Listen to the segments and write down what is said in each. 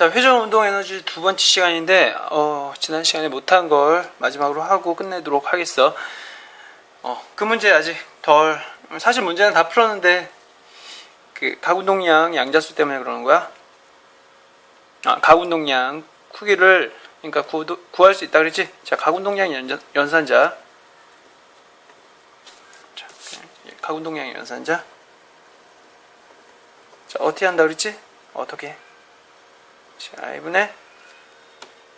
자, 회전 운동 에너지 두 번째 시간인데, 어, 지난 시간에 못한 걸 마지막으로 하고 끝내도록 하겠어. 어, 그 문제 아직 덜, 사실 문제는 다 풀었는데, 그, 가운동량 양자수 때문에 그러는 거야. 아, 가운동량 크기를, 그러니까 구, 구할 수 있다 그랬지? 자, 가운동량 연, 연산자. 자, 가운동량 연산자. 자, 어떻게 한다 그랬지? 어떻게? 자, 이분의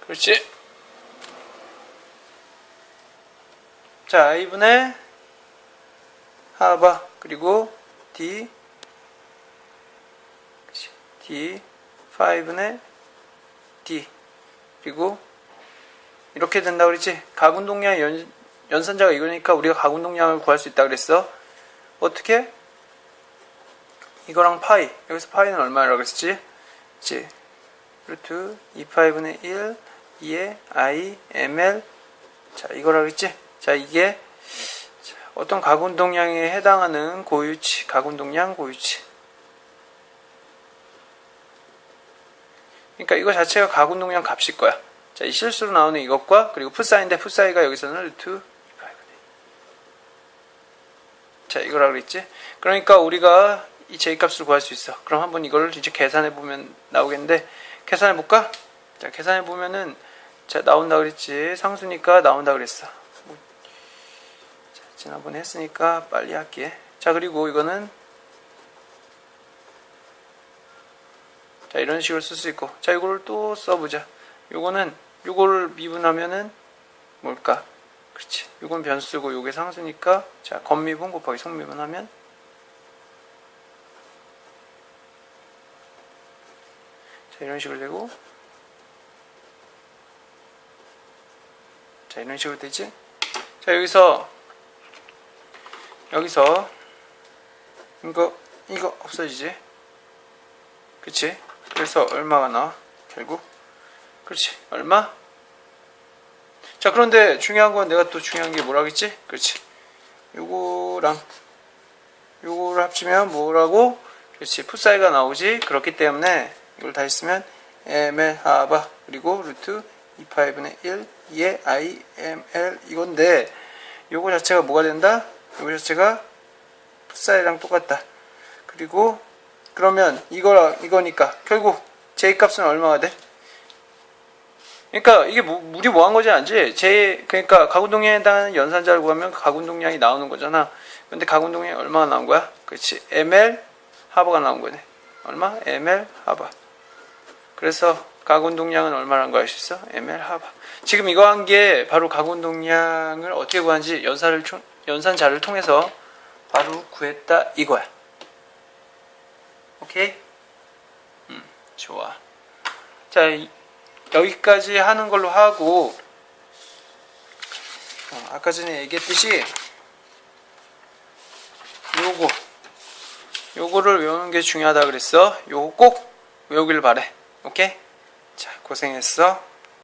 그렇지. 자, 이분의 하바 그리고 D 그렇지. D 5의 D 그리고 이렇게 된다 그랬지? 가군동량 연, 연산자가 이거니까 우리가 가군동량을 구할 수 있다 그랬어. 어떻게? 이거랑 파이 여기서 파이는 얼마라고 그랬지? 그치? 루트 2파이분의 1 2의 i ml 자 이거라고 했지? 자 이게 자, 어떤 가군동량에 해당하는 고유치 가군동량 고유치 그러니까 이거 자체가 가군동량 값일 거야 자 이 실수로 나오는 이것과 그리고 풋사인데 풋사이가 여기서는 루트 2파이분의 자 이거라고 그랬지? 그러니까 우리가 이 J값을 구할 수 있어. 그럼 한번 이걸 이제 계산해 보면 나오겠는데 계산해 볼까? 자, 계산해 보면은 자, 나온다 그랬지. 상수니까 나온다 그랬어. 뭐, 자, 지난번에 했으니까 빨리 할게. 자, 그리고 이거는 자, 이런 식으로 쓸 수 있고. 자, 이거를 또 써보자. 요거는 요거를 미분하면은 뭘까? 그렇지. 요건 변수고 요게 상수니까 자, 겉미분 곱하기 속미분 하면 이런 식으로 되고. 자 이런 식으로 되지? 자 여기서 여기서 이거 이거 없어지지? 그치? 그래서 얼마가 나와 결국? 그렇지. 얼마? 자 그런데 중요한 건 내가 또 중요한 게 뭐라겠지? 그렇지. 요거랑 요거를 합치면 뭐라고? 그렇지. 풋사이가 나오지? 그렇기 때문에 이걸 다 했으면 ml 하바 그리고 루트 2파이분의 1 2의 i m l 이건데 요거 자체가 뭐가 된다? 요거 자체가 풋사이랑 똑같다. 그리고 그러면 이거랑 이거니까 결국 j 값은 얼마가 돼? 그러니까 이게 뭐, 우리 뭐 한 거지 않지? j 그러니까 가군동량에 해당하는 연산자를 구하면 가군동량이 나오는 거잖아. 근데 가군동량이 얼마나 나온 거야? 그렇지. ml 하바가 나온 거네. 얼마? ml 하바. 그래서 가군동량은 얼마라는 거 알수 있어? ml 하바. 지금 이거 한 게 바로 가군동량을 어떻게 구하는지 연산을 총- 연산자를 통해서 바로 구했다 이거야. 오케이? 음, 좋아. 자, 이- 여기까지 하는 걸로 하고 어, 아까 전에 얘기했듯이 요거 요거를 외우는 게 중요하다 그랬어. 요거 꼭 외우길 바래. 오케이? 자, 고생했어.